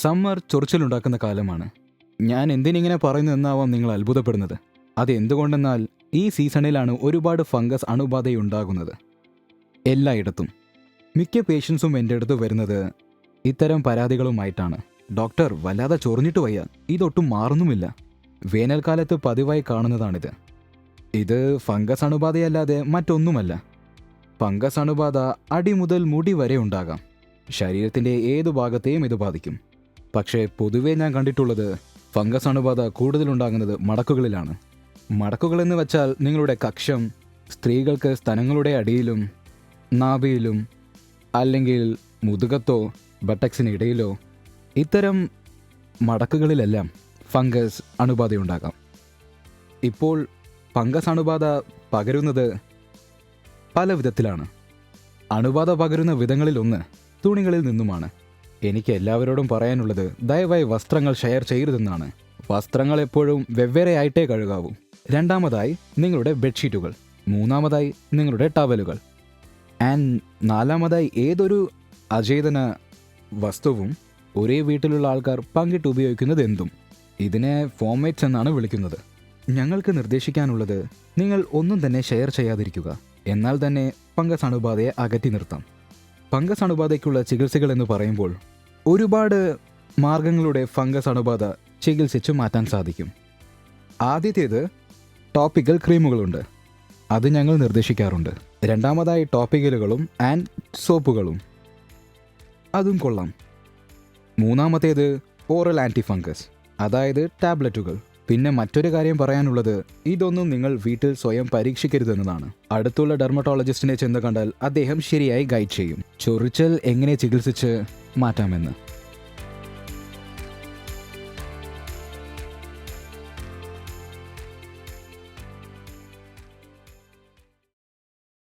Summer ചൊറിച്ചിലുണ്ടാക്കുന്ന കാലമാണ്. ഞാൻ എന്തിനിങ്ങനെ പറയുന്നു എന്നാവാം നിങ്ങൾ അത്ഭുതപ്പെടുന്നത്. അത് എന്തുകൊണ്ടെന്നാൽ ഈ സീസണിലാണ് ഒരുപാട് ഫംഗസ് അണുബാധയുണ്ടാകുന്നത്. എല്ലായിടത്തും. മിക്ക പേഷ്യൻസും എന്റെ അടുത്ത് വരുന്നത് ഇത്തരം പരാതികളുമായിട്ടാണ്. ഡോക്ടർ വല്ലാതെ ചൊറിഞ്ഞിട്ട് വയ്യ. ഇതൊട്ടും മാറുന്നുമില്ല. വേനൽക്കാലത്ത് പതിവായി കാണുന്നതാണിത്. ഇത് ഫംഗസ് അണുബാധയല്ലാതെ മറ്റൊന്നുമല്ല. ഫംഗസ് അണുബാധ അടി മുതൽ മുടി വരെ ഉണ്ടാകാം. ശരീരത്തിന്റെ ഏതു ഭാഗത്തെയും ഇത് ബാധിക്കും. പക്ഷേ പൊതുവേ ഞാൻ കണ്ടിട്ടുള്ളത് ഫംഗസ് അണുബാധ കൂടുതലുണ്ടാകുന്നത് മടക്കുകളിലാണ്. മടക്കുകൾ എന്ന് വെച്ചാൽ നിങ്ങളുടെ കക്ഷം സ്ത്രീകൾക്ക് സ്തനങ്ങളുടെ അടിയിലും നാഭിയിലും അല്ലെങ്കിൽ മുതുകത്തോ ബട്ടക്സിന് ഇടയിലോ ഇത്തരം മടക്കുകളിലെല്ലാം ഫംഗസ് അണുബാധയുണ്ടാകാം. ഇപ്പോൾ ഫംഗസ് അണുബാധ പകരുന്നത് പല വിധത്തിലാണ് അണുബാധ പകരുന്ന വിധങ്ങളിലൊന്ന് തുണികളിൽ നിന്നുമാണ്. എനിക്ക് എല്ലാവരോടും പറയാനുള്ളത് ദയവായി വസ്ത്രങ്ങൾ ഷെയർ ചെയ്യരുതെന്നാണ്. വസ്ത്രങ്ങൾ എപ്പോഴും വെവ്വേറെയായിട്ടേ കഴുകാവൂ. രണ്ടാമതായി നിങ്ങളുടെ ബെഡ്ഷീറ്റുകൾ. മൂന്നാമതായി നിങ്ങളുടെ ടവലുകൾ. ആൻഡ് നാലാമതായി ഏതൊരു അചേതന വസ്തുവും ഒരേ വീട്ടിലുള്ള ആൾക്കാർ പങ്കിട്ട് ഉപയോഗിക്കുന്നത് എന്തും. ഇതിനെ ഫോമേറ്റ്സ് എന്നാണ് വിളിക്കുന്നത്. ഞങ്ങൾക്ക് നിർദ്ദേശിക്കാനുള്ളത് നിങ്ങൾ ഒന്നും തന്നെ ഷെയർ ചെയ്യാതിരിക്കുക. എന്നാൽ തന്നെ ഫംഗസ് അണുബാധയെ അകറ്റി നിർത്താം. ഫംഗസ് അണുബാധയ്ക്കുള്ള ചികിത്സകൾ എന്ന് പറയുമ്പോൾ ഒരുപാട് മാർഗങ്ങളുടെ ഫംഗസ് അണുബാധ ചികിത്സിച്ചു മാറ്റാൻ സാധിക്കും. ആദ്യത്തേത് ടോപ്പിക്കൽ ക്രീമുകളുണ്ട്. അത് ഞങ്ങൾ നിർദ്ദേശിക്കാറുണ്ട്. രണ്ടാമതായി ടോപ്പിക്കലുകളും ആൻഡ് സോപ്പുകളും. അതും കൊള്ളാം. മൂന്നാമത്തേത് ഓറൽ ആന്റി ഫംഗസ് അതായത് ടാബ്ലറ്റുകൾ. പിന്നെ മറ്റൊരു കാര്യം പറയാനുള്ളത് ഇതൊന്നും നിങ്ങൾ വീട്ടിൽ സ്വയം പരീക്ഷിക്കരുതെന്നതാണ്. അടുത്തുള്ള ഡെർമറ്റോളജിസ്റ്റിനെ ചെന്ന് കണ്ടാൽ അദ്ദേഹം ശരിയായി ഗൈഡ് ചെയ്യും. ചൊറിച്ചൽ എങ്ങനെ ചികിത്സിച്ച് മാറ്റാമെന്ന്